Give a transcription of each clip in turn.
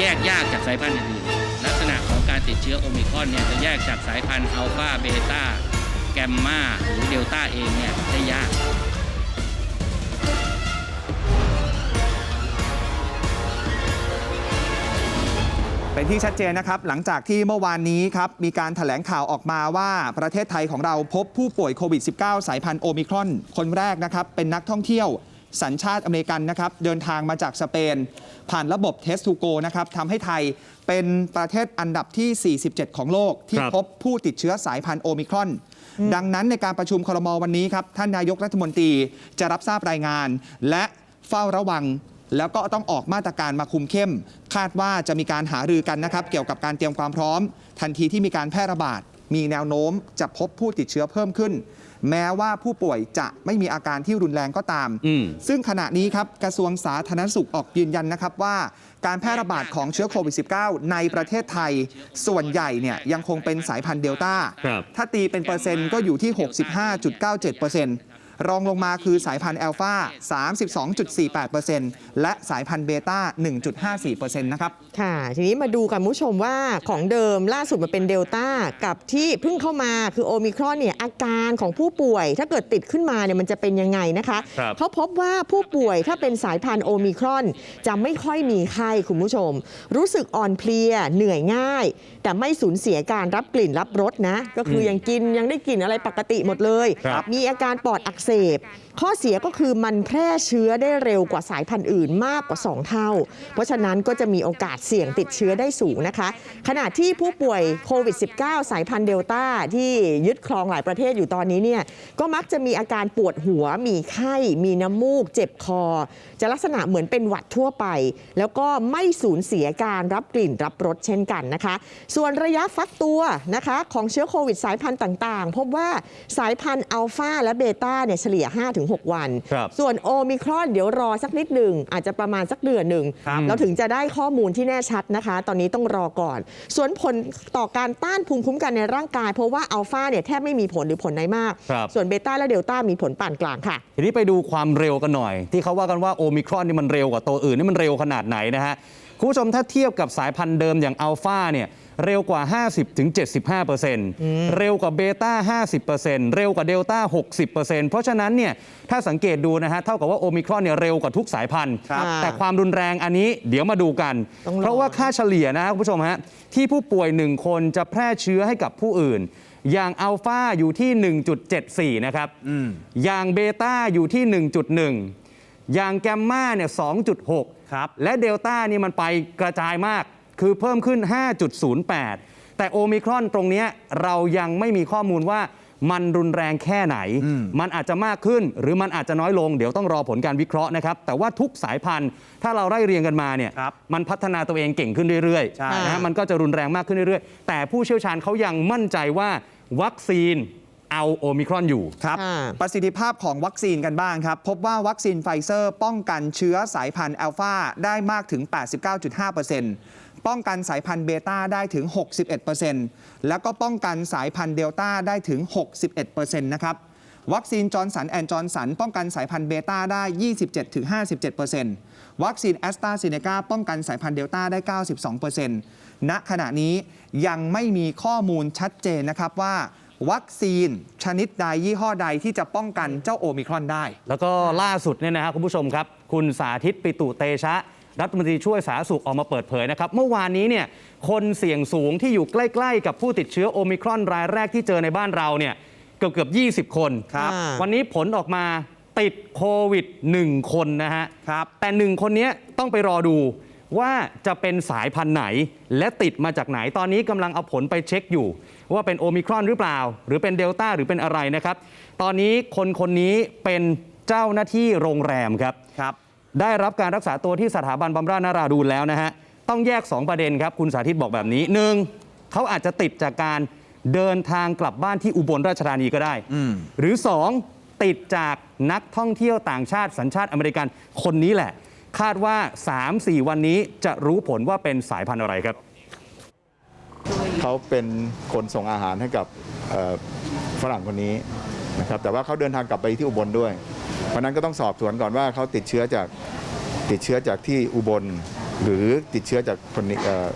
แยกยากจากสายพันธุ์อื่นลักษณะของการติดเชื้อโอมิครอนเนี่ยจะแยกจากสายพันธุ์อัลฟาเบต้าแกมมาหรือเดลต้าเองเนี่ยได้ยากเป็นที่ชัดเจนนะครับ หลังจากที่เมื่อวานนี้ครับมีการถแถลงข่าวออกมาว่าประเทศไทยของเราพบผู้ป่วยโควิด -19 สายพันธุ์โอมิครอน คนแรกนะครับ เป็นนักท่องเที่ยว สัญชาติอเมริกันนะครับเดินทางมาจากสเปน ผ่านระบบ Test to Go นะครับทำให้ไทยเป็นประเทศอันดับที่ 47 ของโลกที่ครับพบผู้ติดเชื้อสายพันธุ์โอมิครอน ดังนั้นในการประชุมครมวันนี้ครับ ท่านนายกรัฐมนตรีจะรับทราบรายงาน และเฝ้าระวังแล้วก็ต้องออกมาตรการมาคุมเข้ม คาดว่าจะมีการหารือกันนะครับ เกี่ยวกับการเตรียมความพร้อม ทันทีที่มีการแพร่ระบาด มีแนวโน้มจะพบผู้ติดเชื้อเพิ่มขึ้น แม้ว่าผู้ป่วยจะไม่มีอาการที่รุนแรงก็ตามอืมซึ่งขณะนี้ครับกระทรวงสาธารณสุขออกยืนยันนะครับว่า การแพร่ระบาดของเชื้อโควิด -19 ในประเทศไทย ส่วนใหญ่เนี่ยยังคงเป็นสายพันธุ์เดลต้าครับถ้าตีเป็นเปอร์เซ็นต์ก็อยู่ที่ 65.97%ร องลงมาคือสายพันธุ์แอลฟา32.48%และสายพันธุ์เบต้า 1.54%นะครับ ค่ะ ทีนี้มาดูกันคุณผู้ชมว่าของเดิมล่าสุดมาเป็นเดลต้ากับที่เพิ่งเข้ามาคือโอมิครอนเนี่ยอาการของผู้ป่วย ถ้าเกิดติดขึ้นมาเนี่ยมันจะเป็นยังไงนะคะ ครับเขาพบว่าผู้ป่วยถ้าเป็นสายพันธุ์โอมิครอน จะไม่ค่อยมีไข้คุณผู้ชม รู้สึกอ่อนเพลียเหนื่อยง่ายแต่ไม่สูญเสียการรับกลิ่นรับรสนะ ก็คือยังกินยังได้กลิ่นอะไรปกติหมดเลย ครับมีอาการปอดอักเสบ ข้อเสียก็คือมันแพร่เชื้อได้เร็วกว่าสายพันธุ์อื่นมากกว่า 2 เท่า เพราะฉะนั้นก็จะมีโอกาสเสี่ยงติดเชื้อได้สูงนะคะ ขณะที่ผู้ป่วยโควิด -19 สายพันธุ์เดลต้าที่ยึดครองหลายประเทศอยู่ตอนนี้เนี่ยก็มักจะมีอาการปวดหัว มีไข้ มีน้ำมูก เจ็บคอ จะลักษณะเหมือนเป็นหวัดทั่วไป แล้วก็ไม่สูญเสียการรับกลิ่นรับรสเช่นกันนะคะส่วนระยะฟักตัวนะคะของเชื้อโควิดสายพันธุ์ต่างๆ พบว่าสายพันธุ์อัลฟาและเบต้าเนี่ยเฉลี่ย 5-6 วันครับส่วนโอมิครอนเดี๋ยวรอสักนิดหนึ่งอาจจะประมาณสักเดือนหนึ่งครับเราถึงจะได้ข้อมูลที่แน่ชัดนะคะ ตอนนี้ต้องรอก่อน ส่วนผลต่อการต้านภูมิคุ้มกันในร่างกาย เพราะว่าอัลฟาเนี่ยแทบไม่มีผลหรือผลน้อยมากครับส่วนเบต้าและเดลต้ามีผลปานกลางค่ะ ทีนี้ไปดูความเร็วกันหน่อย ที่เขาว่ากันว่าโอมิครอนนี่มันเร็วกว่าตัวอื่นนี่มันเร็วขนาดไหนนะฮะ คุณผู้ชมถ้าเทียบกับสายพันธุ์เดิมอย่างอัลฟาเนี่ยเร็วกว่า 50-75%เร็วกว่าเบต้า 50%เร็วกว่าเดลต้า 60%เพราะฉะนั้นเนี่ยถ้าสังเกตดูนะฮะเท่ากับว่าโอมิครอนเนี่ยเร็วกว่าทุกสายพันธุ์ครับแต่ความรุนแรงอันนี้เดี๋ยวมาดูกันต้องรอเพราะว่าค่าเฉลี่ยนะคุณผู้ชมฮะที่ผู้ป่วย 1 คนจะแพร่เชื้อให้กับผู้อื่น อย่างอัลฟาอยู่ที่ 1.74 นะครับอย่างเบต้าอยู่ที่ 1.1 อย่างแกมมาเนี่ย 2.6 ครับ และเดลต้านี่มันไปกระจายมาก คือเพิ่มขึ้น 5.08 แต่โอมิครอนตรงเนี้ยเรายังไม่มีข้อมูลว่ามันรุนแรงแค่ไหน มันอาจจะมากขึ้น หรือมันอาจจะน้อยลง เดี๋ยวต้องรอผลการวิเคราะห์นะครับ แต่ว่าทุกสายพันธุ์ถ้าเราไล่เรียงกันมาเนี่ยครับมันพัฒนาตัวเองเก่งขึ้นเรื่อยใช่ๆนะฮะมันก็จะรุนแรงมากขึ้นเรื่อยๆ แต่ผู้เชี่ยวชาญเขายังมั่นใจว่าวัคซีน เอาโอมิครอนอยู่ ครับค่ะประสิทธิภาพของวัคซีนกันบ้างครับ พบว่าวัคซีนไฟเซอร์ ป้องกันเชื้อสายพันธุ์อัลฟาได้มากถึง 89.5%ป้องกันสายพันธุ์เบต้าได้ถึง 61%แล้วก็ป้องกันสายพันธุ์เดลต้าได้ถึง 61%นะครับ วัคซีนจอร์นสันแอนจอร์นสันป้องกันสายพันธุ์เบต้าได้ 27-57%วัคซีนแอสตราเซเนกาป้องกันสายพันธุ์เดลต้าได้ 92%ณขณะนี้ยังไม่มีข้อมูลชัดเจนนะครับว่า วัคซีน ชนิดใดยี่ห้อใดที่จะป้องกันเจ้าโอมิครอนได้ แล้วก็ล่าสุดเนี่ยนะครับคุณผู้ชมครับ คุณสาธิตปิตุเตชะ รัฐมนตรีช่วยสาธารณสุขออกมาเปิดเผยนะครับ เมื่อวานนี้เนี่ยคนเสี่ยงสูงที่อยู่ใกล้ๆ กับผู้ติดเชื้อโอมิครอนรายแรกที่เจอในบ้านเราเนี่ยเกือบเกือบ20 คนครับอ่า วันนี้ผลออกมาติดโควิด 1 คนนะฮะครับ แต่หนึ่งคนเนี้ยต้องไปรอดู ว่าจะเป็นสายพันธุ์ไหน และติดมาจากไหนตอนนี้กำลังเอาผลไปเช็คอยู่ ว่าเป็นโอมิครอนหรือเปล่า หรือเป็นเดลต้าหรือเป็นอะไรนะครับ ตอนนี้คนคนนี้เป็นเจ้าหน้าที่โรงแรมครับครับ ได้รับการรักษาตัวที่สถาบันบำราศนราดูนแล้วนะฮะต้องแยก 2 ประเด็นครับคุณสาธิตบอกแบบนี้หนึ่งเขาอาจจะติดจากการเดินทางกลับบ้านที่อุบลราชธานีก็ได้อืมหรือ 2 ติดจากนักท่องเที่ยวต่างชาติสัญชาติอเมริกันคนนี้แหละ คาดว่า 3-4 วันนี้จะรู้ผลว่าเป็นสายพันธุ์อะไรครับ เขาเป็นคนส่งอาหารให้กับเอ่อฝรั่งคนนี้นะครับแต่ว่าเขาเดินทางกลับไปที่อุบลด้วย เพราะฉะนั้นก็ต้องสอบสวนก่อนว่าเขาติดเชื้อจากติดเชื้อจากที่อุบล หรือติดเชื้อจากคนนี้เอ่อ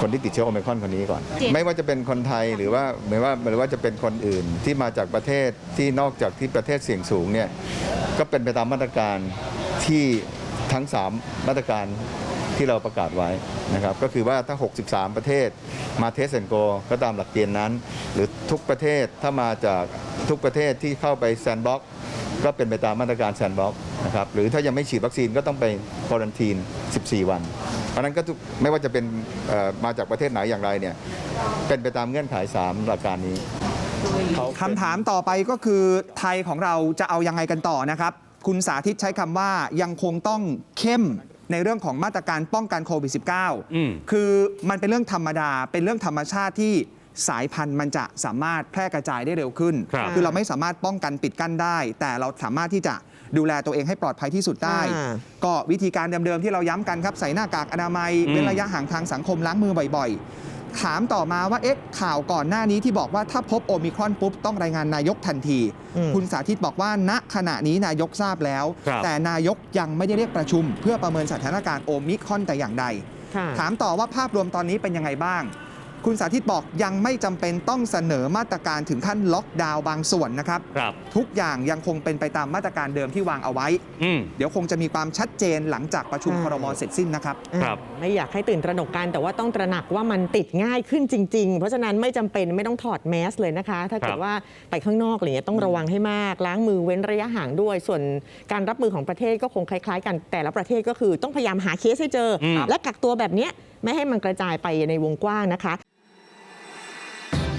คนที่ติดเชื้อโอไมครอนคนนี้ก่อน ไม่ว่าจะเป็นคนไทยหรือว่าไม่ว่าหรือว่าจะเป็นคนอื่นที่มาจากประเทศที่นอกจากที่ประเทศเสี่ยงสูงเนี่ยก็เป็นไปตามมาตรการที่ ทั้ง 3 มาตรการที่เราประกาศไว้นะครับก็คือว่าถ้า 63 ประเทศมาเทสแอนโกก็ตามหลักเกณฑ์นั้น หรือทุกประเทศถ้ามาจากทุกประเทศที่เข้าไปแซนบ็อกก็เป็นไปตามมาตรการแซนบ็อกนะครับหรือถ้ายังไม่ฉีดวัคซีนก็ต้องไปควอรันทีน 14 วัน เพราะนั้นก็ไม่ว่าจะเป็นมาจากประเทศไหนอย่างไรเนี่ยเป็นไปตามเงื่อนไข 3 หลักการนี้คำถามต่อไปก็คือไทยของเราจะเอายังไงกันต่อนะครับ คุณสาธิตใช้คำว่ายังคงต้องเข้มในเรื่องของมาตรการป้องกันโควิดอืม -19 คือมันเป็นเรื่องธรรมดา เป็นเรื่องธรรมชาติที่สายพันธุ์มันจะสามารถแพร่กระจายได้เร็วขึ้นครับอเราไม่สามารถป้องกันปิดกั้นได้ แต่เราสามารถที่จะดูแลตัวเองให้ปลอดภัยที่สุดได้อ่าก็วิธีการเดิมๆที่เราย้ำกันครับใส่หน้ากากอนามัยอืมเว้นระยะห่างทางสังคมล้างมือบ่อยๆ ถามต่อมาว่าเอ๊ะข่าวก่อนหน้านี้ที่บอกว่าถ้าพบโอมิครอนปุ๊บต้องรายงานนายกทันที อืมคุณสาธิตบอกว่าณขณะนี้นายกทราบแล้ว ครับ แต่นายกยังไม่ได้เรียกประชุม เพื่อประเมินสถานการณ์โอมิครอนแต่อย่างใด ค่ะ ถามต่อว่าภาพรวมตอนนี้เป็นยังไงบ้าง คุณสาธิตบอกยังไม่จำเป็นต้องเสนอมาตรการถึงขั้นล็อกดาวน์บางส่วนนะครับครับ ทุกอย่างยังคงเป็นไปตามมาตรการเดิมที่วางเอาไว้อืมเดี๋ยวคงจะมีความชัดเจนหลังจากประชุมอ่าครมเสร็จสิ้นนะครับครับ ไม่อยากให้ตื่นตระหนกกันแต่ว่าต้องตระหนักว่ามันติดง่ายขึ้นจริง ๆ เพราะฉะนั้นไม่จำเป็นไม่ต้องถอดแมสเลยนะคะ ถ้าเกิครัดบว่าไปข้างนอกอะไรเงี้ยต้องระวังให้มาก ล้างมือเว้นระยะห่างด้วย ส่วนการรับมือของประเทศก็คงคล้าย ๆ กันแต่ละประเทศก็คือต้องพยายามหาเคสให้เจออมและกักตัวแบบเนี้ยไม่ให้มันกระจายไปในวงกว้างนะคะส